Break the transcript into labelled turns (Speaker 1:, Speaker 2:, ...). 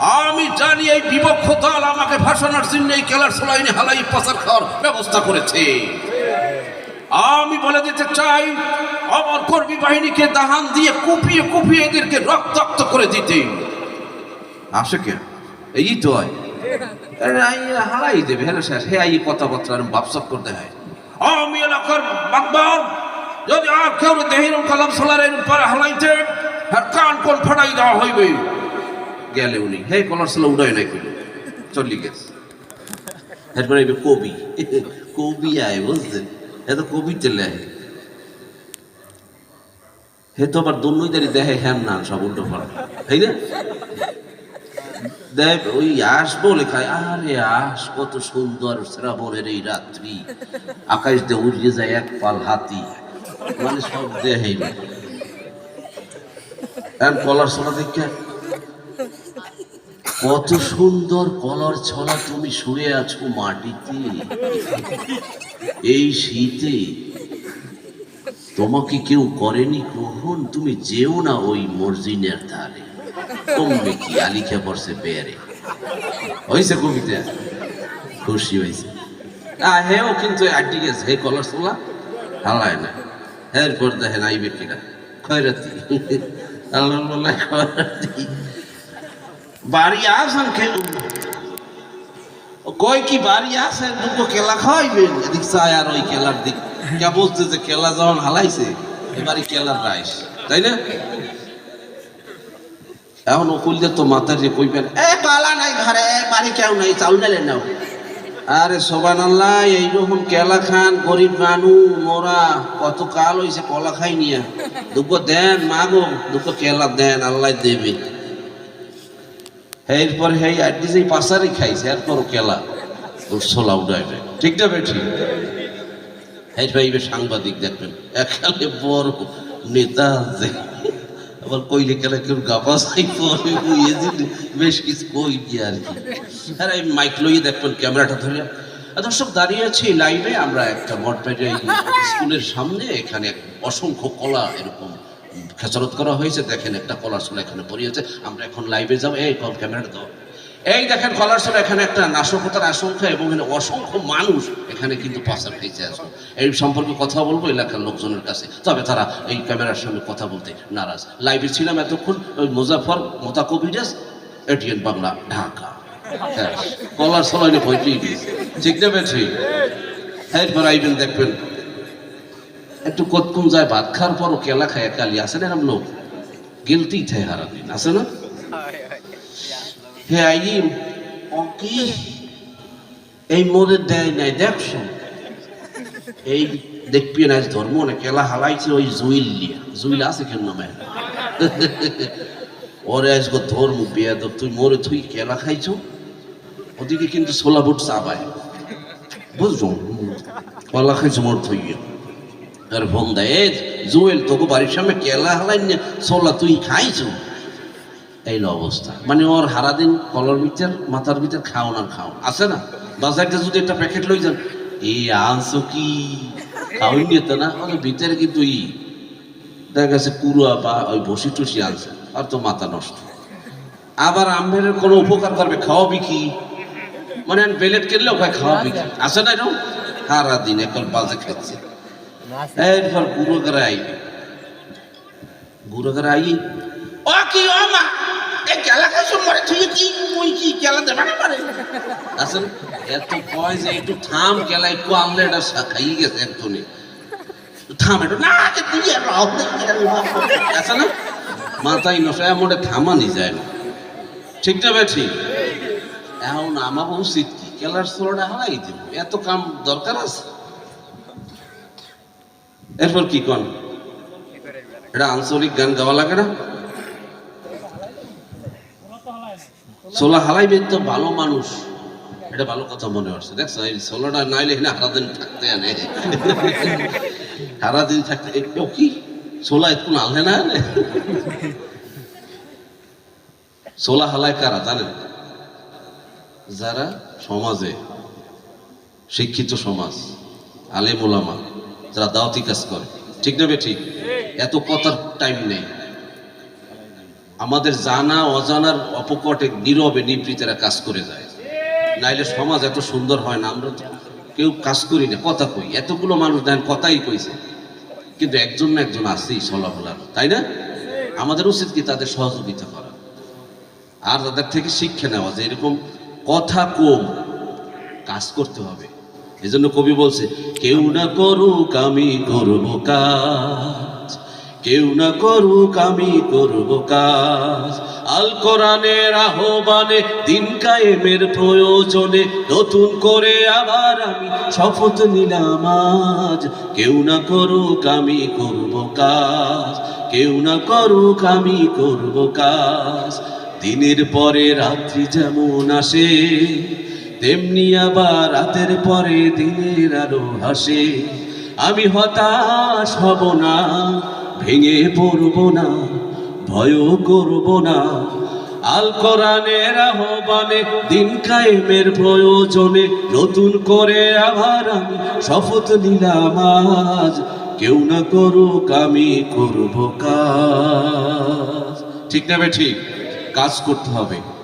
Speaker 1: আমি জানি এই বিপক্ষ দল আমাকে ভাসানোর জন্য এই খেলার সোলাইনে হালাই পাচার খাওয়ার ব্যবস্থা করেছে। আমি বলে দিতে চাই আমার কর্মী বাহিনীকে দাহান দিয়ে কুপিয়ে কুপিয়ে এদেরকে রক্তাক্ত করে দিতে। আসে কে? এই তো হয়। হালাই দেবে হ্যাঁ স্যার হে এই কথাবার্তা বাপসাপ করতে হয়। আমি এলাকার বাগবান যদি আর কেউ দেহির কালাম সোলারের উপর হালাইতে, আর কান কোন ফাটাই দেওয়া হইবে? গেলে উনি। হে, কলার সোলা উড়াই নাই কইল। চলি গেছে। এরপরে কবি। কবি আয়, বুঝছেন? এত কবি চলে আয় হে তো আবার দুর্নীতারি দেহে হ্যাম না, সব উল্টো ফল তাই না? দেখ ওই আস বলে খায় আরে আস, কত সুন্দর শ্রাবণের এই রাত্রি। আকাশ দিয়ে উড়িয়ে যায় এক পাল হাতি। মানে সব দেহে কলার ছলা দেখে কত সুন্দর কলার ছলা তুমি শুয়ে আছো মাটিতে। এই শীতে তোমাকে কেউ করেনি গ্রহণ তুমি যেও না ওই মর্জিনের ধারে। কমবে কি? আলিখা পড়ছে বেয়ারে হয়েছে কবিতা? খুশি হয়েছে। আহ হেও কিন্তু আড্ডি গেছে হে কলার সোলা হালায় না। এরপর দেখেন আইবে কিনা? খয়রাতি। আল্লাহ খয়রাতি। বাড়ি আসেন খেলুন কই কি, বাড়ি আসেন দুটো কেলা খাওয়াইবেন? এদিক চায় আর ওই কেলার দিক। কে বলছে যে কেলা যখন হালাইছে এবারে কেলার রাইস। তাই না? এখন অকুলদের তো মাথার যে কইবেন, এ পালা নাই ঘরে বাড়ি কেউ নাই, চাউল ডালেন নাও। আরে সোবান আল্লাহ এইরকম কেলা খান, গরিব মানু, মোরা, কত কাল হইছে কলা খাই নিয়া। দুঃখ দেন, মাগো, দুঃখ কেলা দেন, আল্লাহ দেবে এরপর হেই আড্ডি যেই পাশারি খাইছে এরপর কেলা। ওর সোলা উড়াইবে ঠিক না বেঠি এই ভাইবে সাংবাদিক দেখবেন এখানে বড় নেতা আছে আবার কইলে কেলা কেউ গাপা চাই পরে বেশ কিছু কই কি আর কি। আর এই মাইক লইয়ে দেখবেন ক্যামেরাটা ধরে। আর দর্শক, দাঁড়িয়ে আছি লাইভে আমরা একটা মঠবাড়ি স্কুলের সামনে, এখানে অসংখ্য কলা এরকম খেসারত করা হয়েছে দেখেন একটা কলার সোলা এখানে পড়িয়েছে আমরা এখন লাইভে যাব এই কল ক্যামেরাটা দাও এই দেখেন কলার সোলা এখানে একটা নাশকতার আশঙ্কা এবং এখানে অসংখ্য মানুষ এখানে কিন্তু পাশা খেয়েছে আসুন এই সম্পর্কে কথা বলব এলাকার লোকজনের কাছে। তবে তারা এই ক্যামেরার সঙ্গে কথা বলতে নারাজ। লাইভে ছিলাম এতক্ষণ ওই মুজাফর মোতা কবিরাজ এটিএন বাংলা ঢাকা। হ্যাঁ, কলার সোলাইনে পঁয়ত্রিশ ঠিক না বেছি এরপর আইবেন দেখবেন। একটু কতক্ষণ যায় ভাত খাওয়ার পরও কেলা খায় কালি আছে না লোক? গিলতেই থাকে হারা দিন আছে না? হে আইম ও কি? এই মোদের দেয় নাই দেখছ এই দেখবি না ধর্ম না কেলা হালাইছে ওই জুইল লিয়া। জুইল আছে কেন নামে ওরে আজকে ধর্ম বিয়া তুই মোরে তুই কেলা খাইছো? ওদিকে কিন্তু সোলা বুট চাবায় বুঝছ? কলা খাইছো মোর তুই আর ফোন দেয় "এ, জুয়েল তোকে বাড়ির সামনে কেলা হালাই না সোলা তুই খাইছো? এই অবস্থা। মানে ওর হারাদিন কলর ভিতর মাথার ভিতর খাও না খাও। আছে না? বাজারটা যদি একটা প্যাকেট লই যান এ আনছো কি? খাওয়াই নিত না ওর ভিতরে কিন্তু ই। দেখা গেছে কুড়া বা ওই বসি টসি আনছে আর তো মাথা নষ্ট। আবার আমের কোনো উপকার করবে খাওয়াবি কি? মানে বেলেট কিনলেও খাওয়াবি কি? আছে না এরকম? সারাদিন এখন বাজে খাচ্ছে। এরপর গুঁড়ো করে আই গুঁড়ো করে আই ও কি ও মা এই কেলা খাইছো মরে তুই কি মুই কি কেলা দেবা না পারে আসলে এত কয় যে একটু থাম কেলা একটু আনলে এটা খাই গেছে একটুনি থাম একটু না যে তুই আর রাও আছে না মাথায় নষ্ট এমন থামানি যায় না ঠিক না বেঠি এখন আমার উচিত কি কেলার সোলটা হারাই দিব এত কাম দরকার আছে এরপর কি কন? এটা আঞ্চলিক গান গাওয়া লাগে না? সোলা হালাইবেন তো ভালো মানুষ। এটা ভালো কথা মনে হচ্ছে দেখছ, এই সোলাটা নাইলে এখানে সারাদিন থাকতে আনে। সারাদিন থাকতে কি? সোলা একটু আনলে না আনে? সোলা হালায় কারা, জানেন? যারা সমাজে শিক্ষিত সমাজ, আলেম ওলামা যারা দাওয়াতি কাজ করে। ঠিক না ঠিক? এত কথার টাইম নেই। আমাদের জানা অজানার অপকটে নীরবে নিবৃতেরা কাজ করে যায়। নাইলে সমাজ এত সুন্দর হয় না আমরা কেউ কাজ করি না। কথা কই এতগুলো মানুষ দেন কথাই কইছে। কিন্তু একজন না একজন আছেই সলাফলার তাই না? আমাদের উচিত কি তাদের সহযোগিতা করা? আর তাদের থেকে শিক্ষা নেওয়া যে এরকম কথা কম কাজ করতে হবে। এই জন্য কবি বলছে, কেউ না করুক আমি করব কাজ, কেউ না করুক আমি করব কাজ। আল কোরআনের আহ্বানে, দিন কায়েমের প্রয়োজনে, নতুন করে আবার আমি শপথ নিলাম আজ। কেউ না করুক আমি করব কাজ, কেউ না করুক আমি করব কাজ। দিনের পরে রাত্রি যেমন আসে তেমনি আবার রাতের পরে দিনের আলো হাসে আমি হতাশ হব না, ভেঙে পড়ব না, ভয়ও করব না। আল কোরআনের আহ্বানে দিন কায়েমের প্রয়োজনে নতুন করে আবার আমি শপথ নিলাম, আজ কেউ না করুক আমি করব কাজ। ঠিক না ঠিক? কাজ করতে হবে।